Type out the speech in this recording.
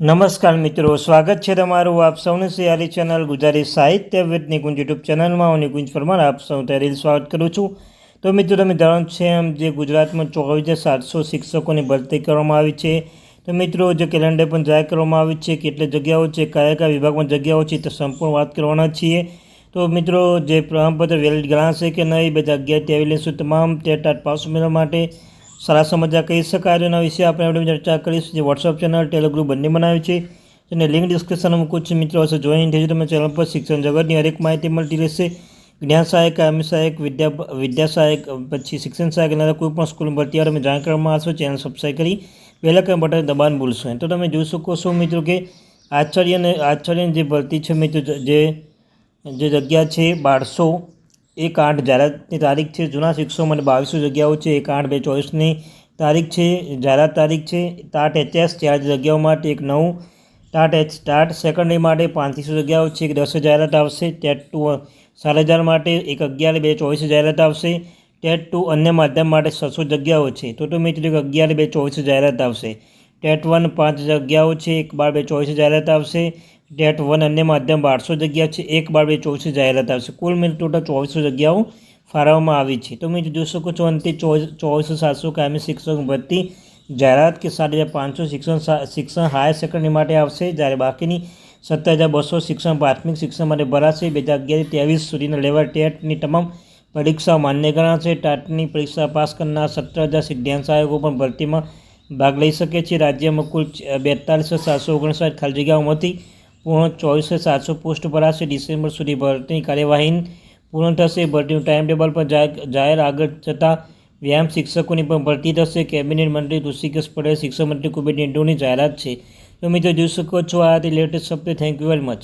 નમસ્કાર મિત્રો, સ્વાગત છે તમારું આપ સૌની સિયારી ચેનલ ગુજરાતી સાહિત્ય વિદ નિકુંજ યુટ્યુબ ચેનલમાં. હું નિકુંજ પરમાર, આપ સૌ તહેરીલ સ્વાગત કરું છું. તો મિત્રો, તમે જાણો છે એમ જે ગુજરાતમાં ચોવીસ હજાર સાતસો શિક્ષકોની ભરતી કરવામાં આવી છે. તો મિત્રો, જે કેલેન્ડર પણ જાહેર કરવામાં આવી છે, કેટલી જગ્યાઓ છે, કયા કયા વિભાગમાં જગ્યાઓ છે, તો સંપૂર્ણ વાત કરવાના છીએ. તો મિત્રો, જે પ્રમાણપત્ર વેલિડ ગણાશે કે નહીં બધા અગિયાર તેવી લેશું તમામ ટેટ ટાટ પાસ મેળવવા માટે. સારા સમાચાર કહી શકાય એના વિશે આપણે આપણે ચર્ચા કરીશું. જે વોટ્સઅપ ચેનલ ટેલિગ્રુપ બંને બનાવ્યું છે. અને લિંક ડિસ્ક્રિપ્શન મૂકું છું. મિત્રો, હશે જોઈન થઈ તમે ચેનલ પર. શિક્ષણ જગતની હરેક માહિતી મળતી રહેશે. જ્ઞાન સહાયક, કાયમી સહાયક, વિદ્યા વિદ્યા સહાયક, પછી શિક્ષણ સહાયક અને કોઈ પણ સ્કૂલ ભરતી તમે જાણ કરવામાં આવશો. ચેનલ સબસ્ક્રાઈબ કરી પહેલાં કંઈ બટન દબાણ ભૂલશો તો તમે જોઈ શકો છો મિત્રો કે આચાર્ય અને આચાર્યની જે ભરતી છે મિત્રો, જે જે જગ્યા છે બારસો એક આઠ જાહેરાતની તારીખ છે. જૂના શિક્ષકો માટે બાવીસો જગ્યાઓ છે. એક આઠ બે ચોવીસની તારીખ છે. જાહેરાત તારીખ છે. ટાટ એચએસ ચાર જગ્યાઓ માટે એક નવું. ટાટ એચ ટાટ સેકન્ડરી માટે પાંત્રીસો જગ્યાઓ છે. એક દસ જાહેરાત આવશે. ટેટ ટુ સાત હજાર માટે એક અગિયાર બે ચોવીસ જાહેરાત આવશે. ટેટ ટુ અન્ય માધ્યમ માટે છસો જગ્યાઓ છે. તો તો મેં કીધું કે અગિયાર બે ચોવીસ જાહેરાત આવશે. ટેટ વન પાંચ જગ્યાઓ છે. એક બાર બે ચોવીસ જાહેરાત આવશે. ટેટ વન અન્ય માધ્યમ બારસો જગ્યા છે. એક બાર બે ચોવીસ જાહેરાત આવશે. કુલ મિલ ટોટલ ચોવીસો જગ્યાઓ ફાળવવામાં આવી છે. તો મિત્રો જોઈ શકો છો, અંતે ચોવીસ સાતસો કાયમી શિક્ષક ભરતી જાહેરાત કે સાત હજાર પાંચસો શિક્ષણ શિક્ષણ હાયર સેકન્ડરી માટે આવશે. જ્યારે બાકીની સત્તર હજાર બસો શિક્ષણ, પ્રાથમિક શિક્ષણ માટે ભરાશે. બે હજાર અગિયાર ત્રેવીસ સુધીના લેવલ ટેટની તમામ પરીક્ષાઓ માન્ય ગણાશે. ટાટની પરીક્ષા પાસ કરનાર સત્તર હજાર સિદ્ધાંત સહાયકો પણ ભરતીમાં ભાગ લઈ શકે છે. રાજ્યમાં કુલ બેતાલીસો સાતસો ઓગણસાઠ ખાલી જગ્યાઓમાંથી પૂર્ણ ચોવીસો સાતસો પોસ્ટ ભરાશે. ડિસેમ્બર સુધી ભરતીની કાર્યવાહી પૂર્ણ થશે. ભરતીનું ટાઈમ ટેબલ પર જાહેર આગળ જતાં વ્યાયામ શિક્ષકોની પણ ભરતી થશે. કેબિનેટ મંત્રી ઋષિકેશ પટેલ, શિક્ષણ મંત્રી કુબેર નાયડુની જાહેરાત છે. તો મિત્રો, જોઈ શકો છો આ latest update. Thank you very much